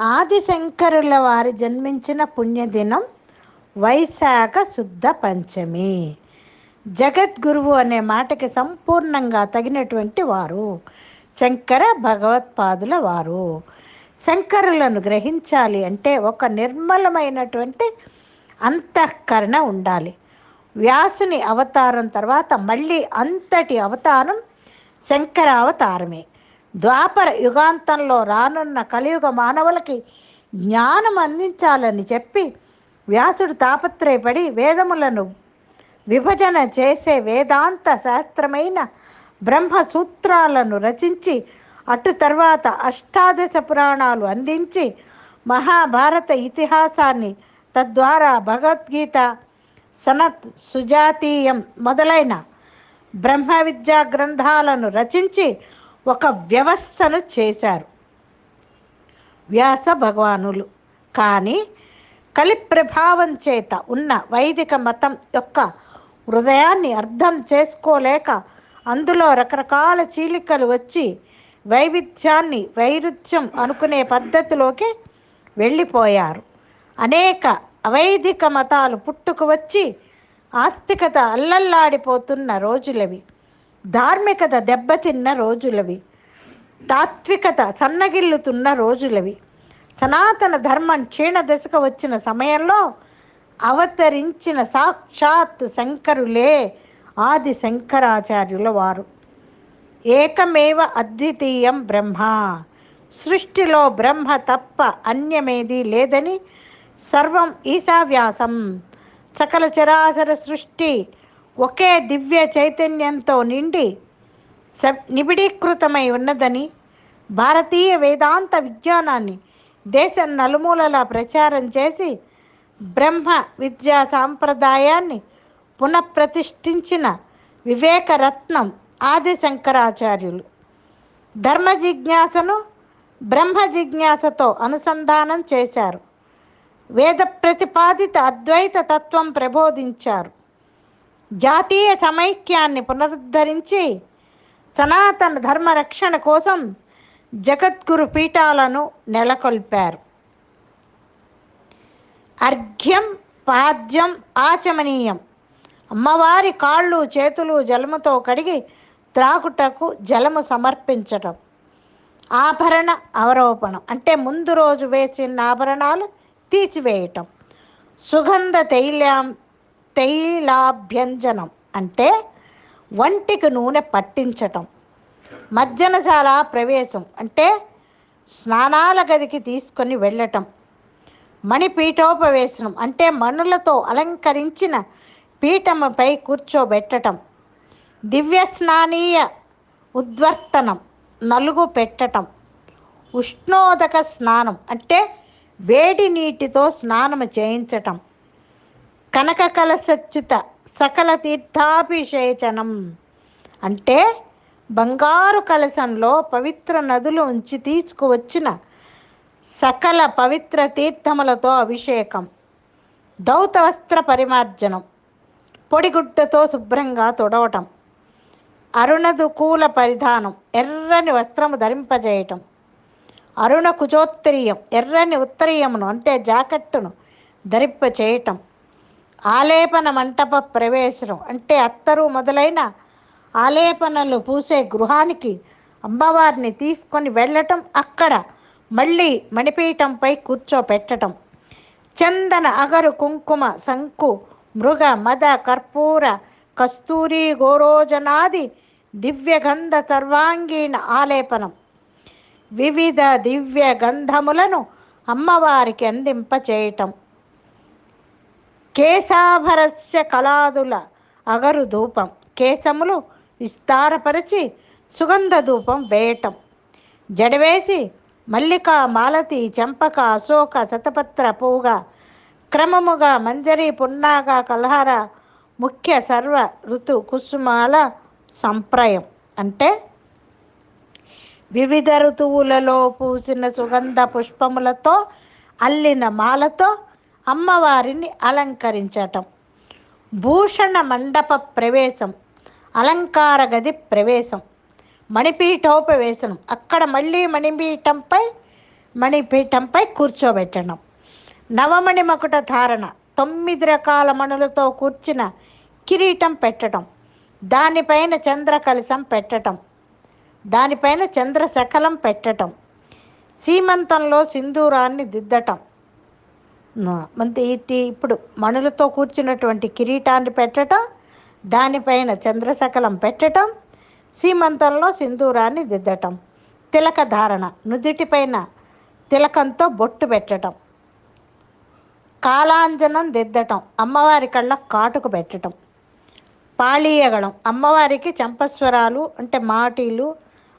ఆదిశంకరుల వారి జన్మించిన పుణ్యదినం వైశాఖ శుద్ధ పంచమి. జగద్గురువు అనే మాటకి సంపూర్ణంగా తగినటువంటి వారు. శంకర భగవత్పాదుల వారు. శంకరులను గ్రహించాలి అంటే ఒక నిర్మలమైనటువంటి అంతఃకరణ ఉండాలి. వ్యాసుని అవతారం తర్వాత మళ్ళీ అంతటి అవతారం శంకర అవతారమే ద్వాపర యుగాంతంలో రానున్న కలియుగ మానవులకి జ్ఞానం అందించాలని చెప్పి వ్యాసుడు తాపత్రయపడి వేదములను విభజన చేసే వేదాంత శాస్త్రమైన బ్రహ్మసూత్రాలను రచించి అటు తర్వాత అష్టాదశ పురాణాలు అందించి మహాభారత ఇతిహాసాన్ని తద్వారా భగవద్గీత సనత్ సుజాతీయం మొదలైన బ్రహ్మ విద్యా గ్రంథాలను రచించి ఒక వ్యవస్థను చేశారు. వ్యాస భగవానులు. కానీ కలి ప్రభావం చేత ఉన్న వైదిక మతం యొక్క హృదయాన్ని అర్థం చేసుకోలేక అందులో రకరకాల చీలికలు వచ్చి వైవిధ్యాన్ని వైరుధ్యం అనుకునే పద్ధతిలోకి వెళ్ళిపోయారు. అనేక అవైదిక మతాలు పుట్టుకు వచ్చి ఆస్తికత అల్లల్లాడిపోతున్న రోజులవి. ధార్మికత దెబ్బతిన్న రోజులవి. తాత్వికత సన్నగిల్లుతున్న రోజులవి. సనాతన ధర్మం క్షీణ దశకు వచ్చిన సమయంలో అవతరించిన సాక్షాత్ శంకరులే ఆది శంకరాచార్యుల వారు. ఏకమేవ అద్వితీయం బ్రహ్మ. సృష్టిలో బ్రహ్మ తప్ప అన్యమేది లేదని సర్వం ఈశావ్యాసం. సకల చరాచర సృష్టి ఒకే దివ్య చైతన్యంతో నిండి స నిబిడీకృతమై ఉన్నదని భారతీయ వేదాంత విజ్ఞానాన్ని దేశం నలుమూలలా ప్రచారం చేసి బ్రహ్మ విద్యా సాంప్రదాయాన్ని పునఃప్రతిష్ఠించిన వివేకరత్నం ఆది శంకరాచార్యులు. ధర్మ జిజ్ఞాసను బ్రహ్మ జిజ్ఞాసతో అనుసంధానం చేశారు. వేద ప్రతిపాదిత అద్వైత తత్వం ప్రబోధించారు. జాతీయ సమైక్యాన్ని పునరుద్ధరించి సనాతన ధర్మ రక్షణ కోసం జగద్గురు పీఠాలను నెలకొల్పారు. అర్ఘ్యం పాద్యం ఆచమనీయం. అమ్మవారి కాళ్ళు చేతులు జలముతో కడిగి త్రాగుటకు జలము సమర్పించటం. ఆభరణ అవరోపణం. అంటే ముందు రోజు వేసిన ఆభరణాలు తీసివేయటం. సుగంధ తైలం తైలాభ్యంజనం అంటే వంటికి నూనె పట్టించటం మజ్జనశాల ప్రవేశం అంటే స్నానాల గదికి తీసుకొని వెళ్ళటం మణిపీఠోపవేశనం అంటే మణులతో అలంకరించిన పీఠముపై కూర్చోబెట్టటం దివ్య స్నానీయ ఉద్వర్తనం నలుగు పెట్టటం ఉష్ణోదక స్నానం అంటే వేడి నీటితో స్నానం చేయించటం. కనక కలసచ్యుత సకల తీర్థాభిషేచనం. అంటే బంగారు కలశంలో పవిత్ర నదులు ఉంచి తీసుకువచ్చిన సకల పవిత్ర తీర్థములతో అభిషేకం. దౌత వస్త్ర పరిమార్జనం. పొడిగుడ్డతో శుభ్రంగా తుడవటం. అరుణదుకూల పరిధానం. ఎర్రని వస్త్రము ధరింపజేయటం. అరుణ కుజోత్తరీయం ఎర్రని ఉత్తరీయమును అంటే జాకెట్టును ధరింప చేయటం ఆలేపన మంటప ప్రవేశం అంటే అత్తరు మొదలైన ఆలేపనలు పూసే గృహానికి అమ్మవారిని తీసుకొని వెళ్ళటం అక్కడ మళ్ళీ మణిపీఠంపై కూర్చోపెట్టటం. చందన అగరు కుంకుమ శంకు మృగ మద కర్పూర కస్తూరి గోరోజనాది దివ్యగంధ సర్వాంగీణ ఆలేపనం. వివిధ దివ్య గంధములను అమ్మవారికి అందింపచేయటం. కేశాభరస్య కళాదుల అగరు ధూపం. కేశములు విస్తారపరిచి సుగంధ ధూపం వేయటం. జడవేసి మల్లిక మాలతి చంపక అశోక శతపత్ర పూగ క్రమముగా మంజరి పున్నాగ కలహార ముఖ్య సర్వ ఋతు కుసుమాల సంప్రయం. అంటే వివిధ ఋతువులలో పూసిన సుగంధ పుష్పములతో అల్లిన మాలతో అమ్మవారిని అలంకరించటం. భూషణ మండప ప్రవేశం అలంకార గది ప్రవేశం మణిపీఠోపవేశనం. అక్కడ మళ్ళీ మణిపీఠంపై మణిపీఠంపై కూర్చోబెట్టడం. నవమణి మకుట ధారణ తొమ్మిది రకాల మణులతో కూర్చిన కిరీటం పెట్టడం దానిపైన చంద్ర కలశం పెట్టడం దానిపైన చంద్రశకలం పెట్టడం సీమంతంలో సింధూరాన్ని దిద్దటం. మంచి ఇప్పుడు మణులతో కూర్చున్నటువంటి కిరీటాన్ని పెట్టటం దానిపైన చంద్రశకలం పెట్టటం సీమంతంలో సింధూరాన్ని దిద్దటం తిలక ధారణ నుదుటిపైన తిలకంతో బొట్టు పెట్టటం కాలాంజనం దిద్దటం అమ్మవారి కళ్ళ కాటుకు పెట్టటం పాళీయగడం అమ్మవారికి చంపస్వరాలు అంటే మాటీలు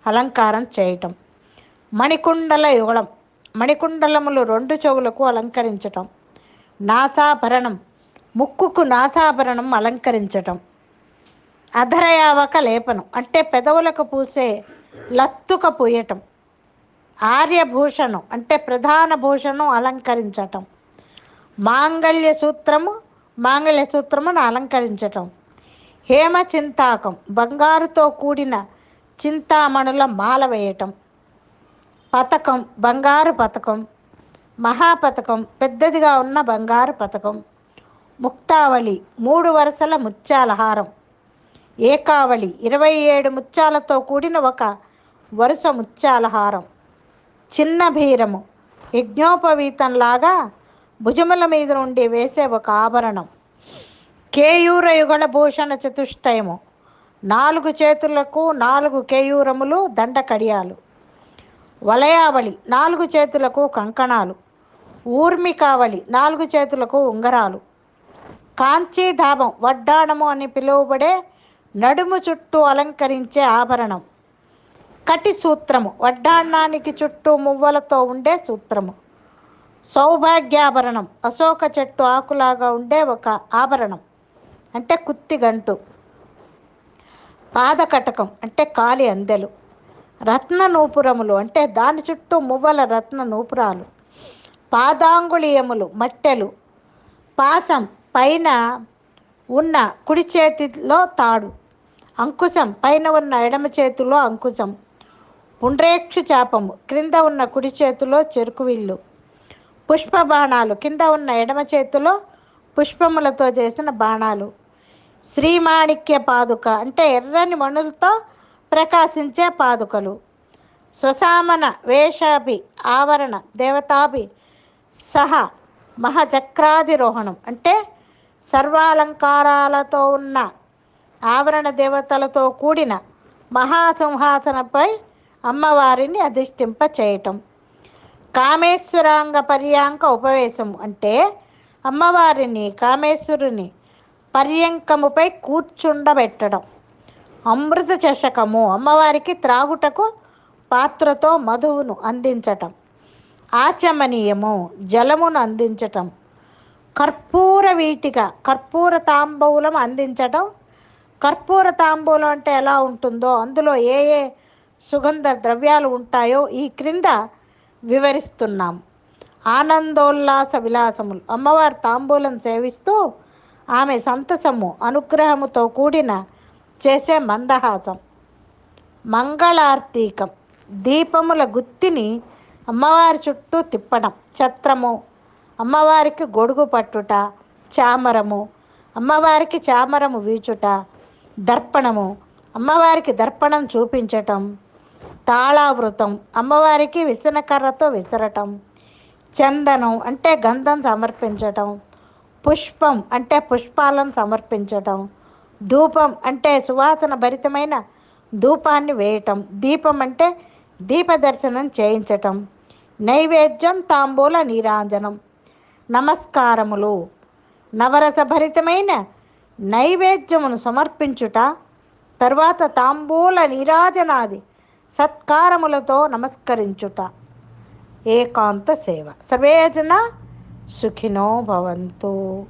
అలంకారం చేయటం మణికుండల యుగళం మణికుండలములు రెండు చెవులకు అలంకరించటం. నాసాభరణం ముక్కుకు నాసాభరణం అలంకరించటం. అధరయావక లేపనం అంటే పెదవులకు పూసే లత్తుక పూయటం. ఆర్యభూషణం అంటే ప్రధాన భూషణం అలంకరించటం. మాంగళ్య సూత్రము మాంగళ్య సూత్రమును అలంకరించటం. హేమ చింతాకం బంగారుతో కూడిన చింతామణుల మాల వేయటం. పథకం బంగారు పథకం మహాపథకం పెద్దదిగా ఉన్న బంగారు పథకం ముక్తావళి మూడు వరుసల ముత్యాల హారం ఏకావళి ఇరవై ఏడు ముత్యాలతో కూడిన ఒక వరుస ముత్యాల హారం చిన్న భీరము యజ్ఞోపవీతంలాగా భుజముల మీద నుండి వేసే ఒక ఆభరణం కేయూర యుగళ భూషణ చతుష్టయము నాలుగు చేతులకు నాలుగు కేయూరములు దండ కడియాలు వలయావళి నాలుగు చేతులకు కంకణాలు ఊర్మికావళి నాలుగు చేతులకు ఉంగరాలు. కాంచీధామం వడ్డాణము అని పిలువబడే నడుము చుట్టూ అలంకరించే ఆభరణం. కటి సూత్రము వడ్డాణానికి చుట్టూ మువ్వలతో ఉండే సూత్రము. సౌభాగ్యాభరణం అశోక చెట్టు ఆకులాగా ఉండే ఒక ఆభరణం అంటే కుత్తిగంటు పాదకటకం అంటే కాలి అందెలు. రత్న నూపురములు అంటే దాని చుట్టూ మువ్వల రత్న నూపురాలు. పాదాంగుళీయములు మట్టెలు. పాసం పైన ఉన్న కుడి చేతిలో తాడు. అంకుశం పైన ఉన్న ఎడమ చేతిలో అంకుశం. పుండ్రేక్షు చాపము క్రింద ఉన్న కుడి చేతిలో చెరుకు విల్లు. పుష్ప బాణాలు కింద ఉన్న ఎడమ చేతిలో పుష్పములతో చేసిన బాణాలు. శ్రీమాణిక్య పాదుక అంటే ఎర్రని మణులతో ప్రకాశించే పాదుకలు. స్వసామన వేషాభి ఆవరణ దేవతాభి సహా మహచక్రాధిరోహణం అంటే సర్వాలంకారాలతో ఉన్న ఆవరణ దేవతలతో కూడిన మహాసింహాసనపై అమ్మవారిని అధిష్టింప చేయటం కామేశ్వరాంగ పర్యాంక ఉపవేశం. అంటే అమ్మవారిని కామేశ్వరుని పర్యంకముపై కూర్చుండబెట్టడం. అమృత చషకము. అమ్మవారికి త్రాగుటకు పాత్రతో మధువును అందించటం. ఆచమనీయము జలమును అందించటం. కర్పూర వీటిక కర్పూర తాంబూలం అందించటం. కర్పూర తాంబూలం అంటే ఎలా ఉంటుందో అందులో ఏ ఏ సుగంధ ద్రవ్యాలు ఉంటాయో ఈ క్రింద వివరిస్తున్నాం. ఆనందోల్లాస విలాసములు. అమ్మవారి తాంబూలం సేవిస్తూ ఆమె సంతసము అనుగ్రహముతో కూడిన చేసే మందహాసం. మంగళార్తీకం. దీపముల గుత్తిని అమ్మవారి చుట్టూ తిప్పడం. ఛత్రము. అమ్మవారికి గొడుగు పట్టుట. చామరము. అమ్మవారికి చామరము వీచుట. దర్పణము. అమ్మవారికి దర్పణం చూపించటం. తాళావృతం. అమ్మవారికి విసనకర్రతో విసరటం. చందనం అంటే గంధం సమర్పించటం. పుష్పం అంటే పుష్పాలను సమర్పించటం. ధూపం అంటే సువాసన భరితమైన ధూపాన్ని వేయటం. దీపం అంటే దీపదర్శనం చేయించటం. నైవేద్యం తాంబూల నీరాంజనం. నమస్కారములు. నవరసభరితమైన నైవేద్యమును సమర్పించుట తర్వాత తాంబూల నీరాజనాది సత్కారములతో నమస్కరించుట. ఏకాంత సేవ. సర్వేజన సుఖినో భవంతు.